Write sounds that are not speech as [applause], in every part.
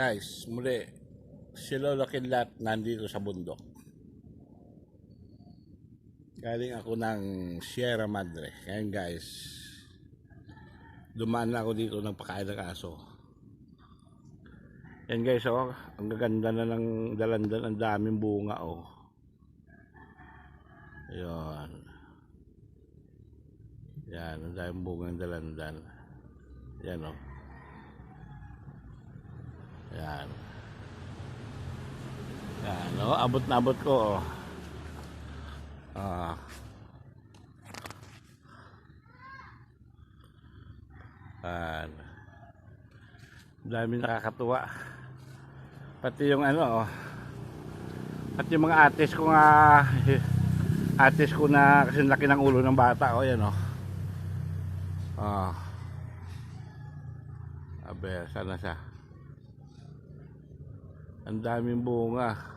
Guys, muli, si Lolo Kidlat nandito sa bundok. Galing ako ng Sierra Madre. Ngayon guys, dumaan ako dito ng pakain ng aso. Yan guys, oh, ang gaganda na ng dalandan, ang daming bunga, oh. Ayun. Yan, ang daming bunga ng dalandan. Yan, oh. Yan. Oh, abot na abot ko, oh. Ah. Yan. Dami nakakatuwa. Pati yung ano, oh. Pati yung mga atis ko nga, [laughs] atis ko na kasi laki ng ulo ng bata, oh, yan, oh. Ah. Abe, sana siya. Ang daming bunga.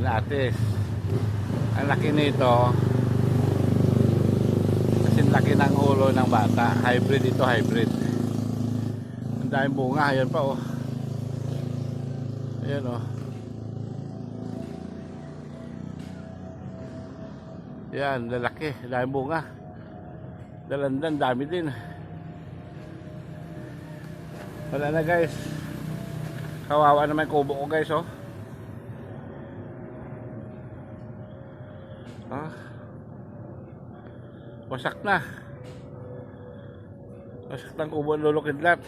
Ayan, atis. Ang laki nito. Kasi laki ng ulo ng bata. Hybrid ito, hybrid. Ang daming bunga. Ayan pa, oh. Ayan, oh. Yan, lalaki. Dami bunga. Dalandan, dami din. Wala na guys. Kawawa naman kubo ko guys, oh. Ah. Wasak na. Wasak ng kubo ng lolo kidlat.